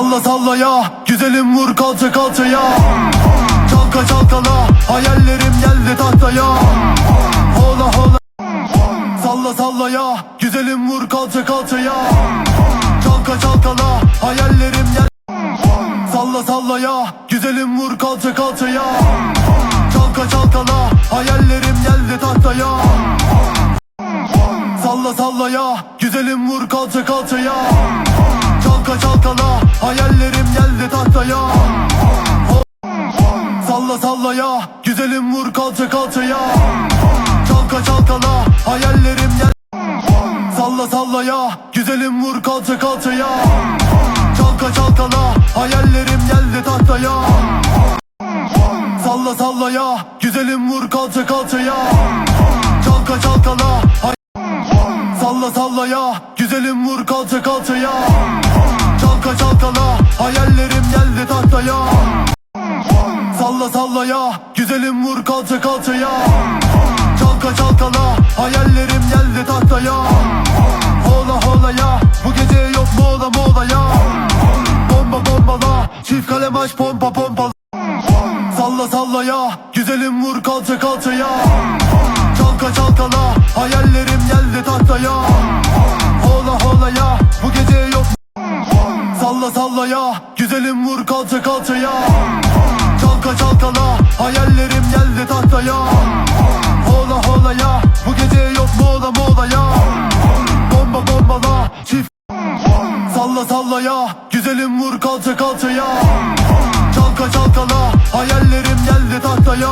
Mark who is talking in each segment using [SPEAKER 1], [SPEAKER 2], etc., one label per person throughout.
[SPEAKER 1] Salla salla ya. Güzelim vur kalça kalçaya. Çalka çalkala Hayallerim geldi tahtaya. Hola hola. Salla salla ya. Güzelim vur kalça kalçaya. Çalka çalkala Hayallerim gel Salla salla ya. Güzelim vur kalça kalçaya. Çalka çalkala Hayallerim geldi tahtaya. Salla salla ya. Güzelim vur kalça kalçaya Çalka çalkala Hayallerim geldi tahtaya. Salla salla ya Güzelim vur kalça kalçaya. Çalka çalkala Hayallerim gel Salla salla ya Güzelim vur kalça kalçaya. Çalka çalkala Hayallerim geldi tahtaya. Salla salla ya Güzelim vur kalça kalçaya. Çalka çalkala Salla salla ya Güzelim vur kalça kalçaya Çalka çalkala Hayallerim geldi tahtaya. Salla salla ya Güzelim vur kalça kalçaya. Çalka çalkala Hayallerim geldi tahtaya. Hola hola ya Bu gece yok mola mola ya Bomba bombala Çift kalem aç pompa pompa. Salla salla ya Güzelim vur kalça kalçaya. Çalka çalkala Hayallerim geldi tahtaya Salla salla ya Güzelim vur kalça kalçaya. Çalka çalkala Hayallerim geldi tahtaya. Hola hola ya Bu gece yok mola mola ya Bomba bombala Çift Salla salla ya Güzelim vur kalça kalçaya. Çalka çalkala Hayallerim geldi tahtaya.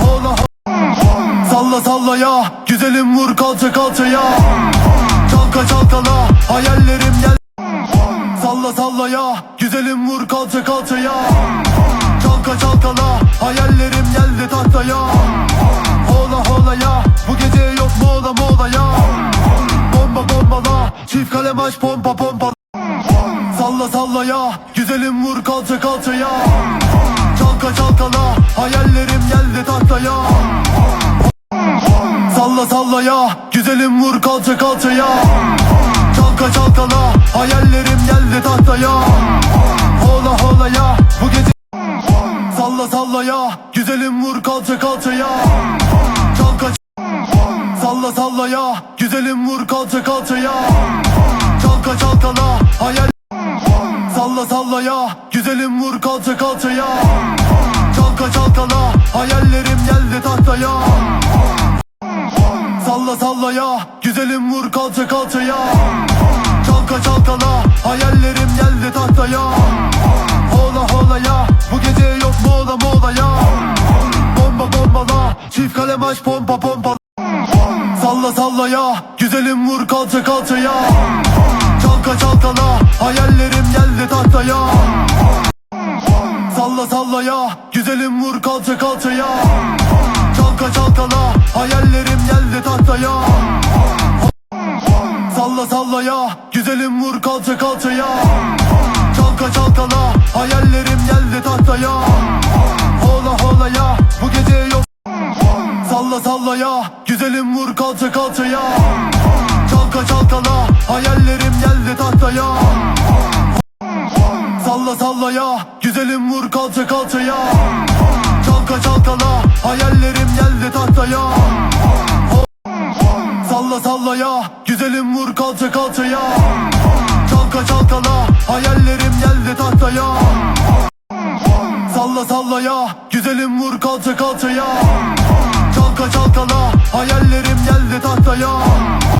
[SPEAKER 1] Hola hola Salla salla ya Güzelim vur kalça kalçaya. Çalka çalkala Hayallerim gel Salla salla ya. Güzelim vur kalça kalçaya. Çalka çalkala Hayallerim geldi tahtaya. Hola hola ya Bu gece yok mola mola ya. Bomba bombala Çift kalem aç pompa pompa. Salla salla ya Güzelim vur kalça kalçaya. Çalka çalkala Hayallerim geldi tahtaya. Salla salla ya Güzelim vur kalça kalçaya. Çalka çalkala Hayallerim kalça kalçaya Çalka Salla salla ya. Güzelim vur kalça kalçaya Çalka çalkala Hayal Salla salla ya. Güzelim vur kalça kalçaya Çalka çalkala Hayallerim geldi tahtaya Salla salla ya. Güzelim vur kalça kalçaya Çalka çalkala Hayallerim geldi tahtaya Aç pompa pompa. Salla salla ya. Güzelim vur kalça kalçaya. Çalka çalkala. Hayallerim geldi tahtaya. Salla salla ya. Güzelim vur kalça kalçaya. Çalka çalkala. Hayallerim geldi tahtaya. Salla salla ya. Güzelim vur kalça kalçaya. Çalka çalkala. Hayallerim Güzelim vur kalça kalçaya. Çalka çalkala Hayallerim geldi tahtaya. Salla salla ya Güzelim vur kalça kalçaya. Çalka çalkala Hayallerim geldi tahtaya. Salla salla ya Güzelim vur kalça kalçaya. Çalka çalkala Hayallerim geldi tahtaya. Salla salla ya Güzelim vur kalça kalçaya Çalkala Hayallerim geldi tahtaya.